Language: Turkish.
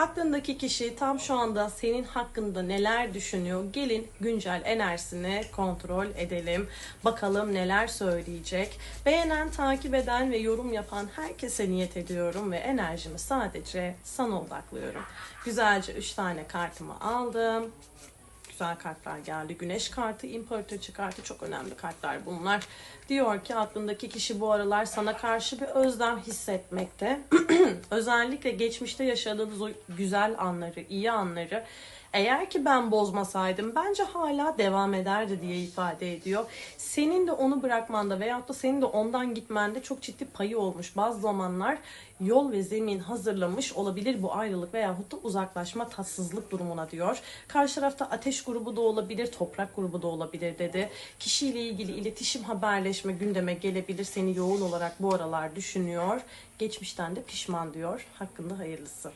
Aklındaki kişi tam şu anda senin hakkında neler düşünüyor? Gelin güncel enerjisini kontrol edelim. Bakalım neler söyleyecek. Beğenen, takip eden ve yorum yapan herkese niyet ediyorum ve enerjimi sadece sana odaklıyorum. Güzelce 3 tane kartımı aldım güzel kartlar geldi. Güneş kartı, imparatoriçe kartı çok önemli kartlar bunlar. Diyor ki aklındaki kişi bu aralar sana karşı bir özlem hissetmekte. Özellikle geçmişte yaşadığınız o güzel anları, iyi anları eğer ki ben bozmasaydım bence hala devam ederdi diye ifade ediyor. Senin de onu bırakmanda veyahut da senin de ondan gitmende çok ciddi payı olmuş. Bazı zamanlar yol ve zemin hazırlamış olabilir bu ayrılık veyahut da uzaklaşma tatsızlık durumuna diyor. Karşı tarafta ateş grubu da olabilir, toprak grubu da olabilir dedi. Kişiyle ilgili iletişim, haberleşme gündeme gelebilir. Seni yoğun olarak bu aralar düşünüyor. Geçmişten de pişman diyor. Hakkında hayırlısı.